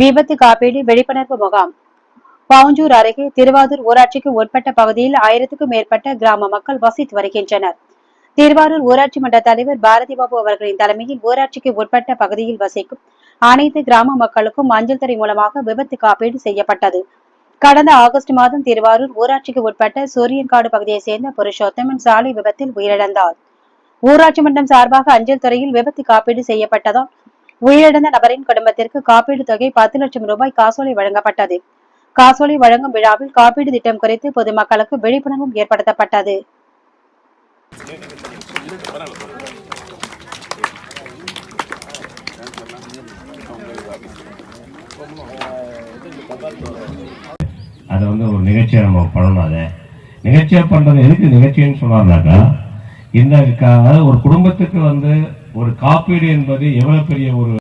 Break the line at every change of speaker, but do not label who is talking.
விபத்து காப்பீடு விழிப்புணர்வு முகாம். பவுஞ்சூர் அருகே திருவாரூர் ஊராட்சிக்கு உட்பட்ட பகுதியில் ஆயிரத்துக்கும் மேற்பட்ட கிராம மக்கள் வசித்து வருகின்றனர். திருவாரூர் ஊராட்சி மன்ற தலைவர் பாரதி பாபு அவர்களின் தலைமையில் ஊராட்சிக்கு உட்பட்ட பகுதியில் வசிக்கும் அனைத்து கிராம மக்களுக்கும் அஞ்சல் துறை மூலமாக விபத்து காப்பீடு செய்யப்பட்டது. கடந்த ஆகஸ்ட் மாதம் திருவாரூர் ஊராட்சிக்கு உட்பட்ட சூரியன்காடு பகுதியைச் சேர்ந்த புருஷோத்தமன் சாலை விபத்தில் உயிரிழந்தார். ஊராட்சி மன்றம் சார்பாக அஞ்சல் துறையில் விபத்து காப்பீடு செய்யப்பட்டதால் உயிரிழந்த நபரின் குடும்பத்திற்கு காப்பீடு தொகை பத்து லட்சம் ரூபாய் காசோலை வழங்கப்பட்டது. காசோலை வழங்கும் விழாவில் காப்பீடு திட்டம் குறித்து பொதுமக்களுக்கு விழிப்புணர்வும் ஏற்படுத்தப்பட்டது.
அதை வந்து ஒரு நிகழ்ச்சியை நம்ம பண்ணணும் அதை. நிகழ்ச்சியாக பண்ணுறது எதுக்கு நிகழ்ச்சின்னு சொன்னார்னாக்கா இந்த க- அதாவது ஒரு குடும்பத்துக்கு வந்து ஒரு காப்பீடு என்பது எவ்வளவு பெரிய ஒரு